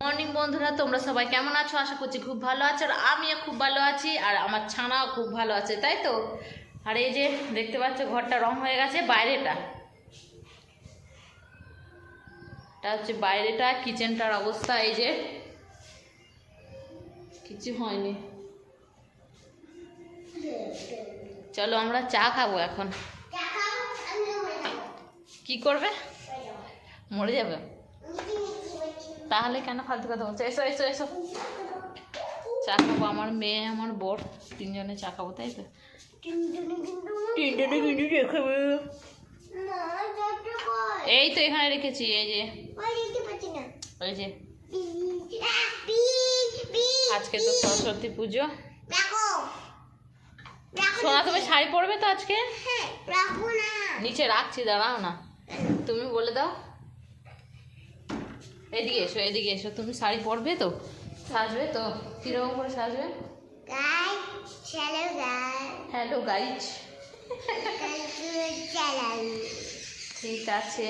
Morning বন্ধুরা তোমরা সবাই কেমন আছো? আশা করছি খুব ভালো আছো আর আমিও খুব ভালো আছি আর আমার ছানাও খুব ভালো আছে তাই তো? আর এই যে দেখতে পাচ্ছ ঘরটা রং হয়ে গেছে বাইরেটা। এটা হচ্ছে বাইরেটা কিচেনটার অবস্থা এই যে। কিছু হয়নি। চলো আমরা চা খাব এখন। কি করবে? মরে যাবে? তাহলে কেন ফালতু কথা বলছো? এসো এসো এসো। চা খাব আমার মেয়ে আমার বর তিনজনে চা খাব তাই তো? তিনজনে কিন্তু দেখাবো এই তো এখানে রেখেছি এই যে। ওই যে। আজকে তো সরস্বতী পুজো। সোনা তুমি শাড়ি পরবে তো আজকে? নিচে রাখছি দাঁড়াও না। তুমি বলে দাও। এদিকে এসো এদিকে এসো। তুমি শাড়ি পরবে তো? সাজবে তো? কীরকম করে সাজবে? হ্যালো গাইজ ঠিক আছে।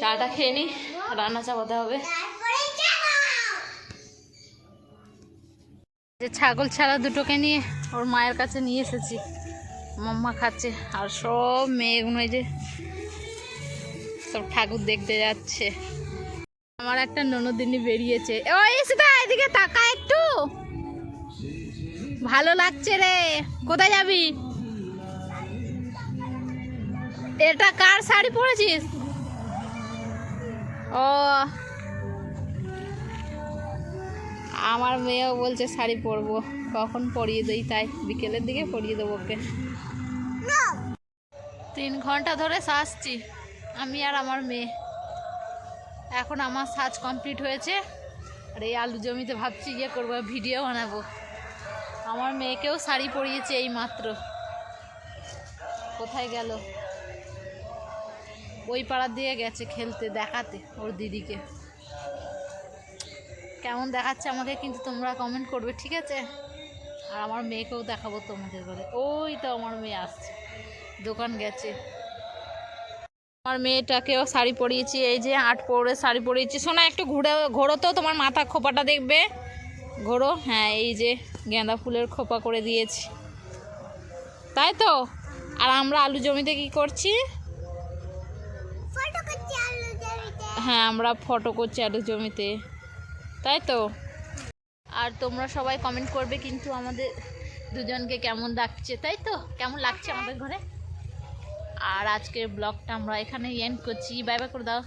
চাটা খেয়ে নি রান্না চাপাতে হবে। যে ছাগল ছাড়া দুটোকে নিয়ে ওর মায়ের কাছে নিয়ে এসেছি। মাম্মা খাচ্ছে আর সব মেয়েগুলো এই যে সব ঠাকুর দেখতে যাচ্ছে। আমার একটা ননদিনী বেরিয়েছে। এদিকে তাকা একটু। ভালো লাগছে রে। কোথায় যাবি? এটা কার শাড়ি পরেছিস? ও। আমার মেয়েও বলছে শাড়ি পরবো। কখন পরিয়ে দিই তাই। বিকেলের দিকে পরিয়ে দেবো ওকে। তিন ঘণ্টা ধরে সাজছি। আমি আর আমার মেয়ে। এখন আমার সাজ কমপ্লিট হয়েছে। আর এই আলু জমিতে ভাবছি গিয়ে করব, ভিডিও বানাবো। আমার মেয়েকেও শাড়ি পরিয়েছে এই মাত্র। কোথায় গেল? ওই পাড়ার দিয়ে গেছে খেলতে, দেখাতে ওর দিদিকে। কেমন দেখাচ্ছে আমাকে কিন্তু তোমরা কমেন্ট করবে, ঠিক আছে? আর আমার মেয়েকেও দেখাবো তোমাদের ঘরে। ওই তো আমার মেয়ে আসছে। দোকান গেছে। আমার মেয়েটাকেও শাড়ি পরিয়েছি এই যে আট পরে শাড়ি পরিয়েছি। শোনা একটু ঘুরে ঘোরো তো তোমার মাথা খোপাটা দেখবে। ঘোরো হ্যাঁ এই যে গেঁদা ফুলের খোপা করে দিয়েছি। তাই তো? আর আমরা আলু জমিতে কি করছি? হ্যাঁ আমরা ফটো করছি আলু জমিতে। তাই তো? আর তোমরা সবাই কমেন্ট করবে কিন্তু আমাদের দুজনকে কেমন লাগছে তাই তো? কেমন লাগছে আমাদের ঘরে? আর আজকের ব্লগটা আমরা এখানে এন্ড করছি। বাই বাই করে দাও।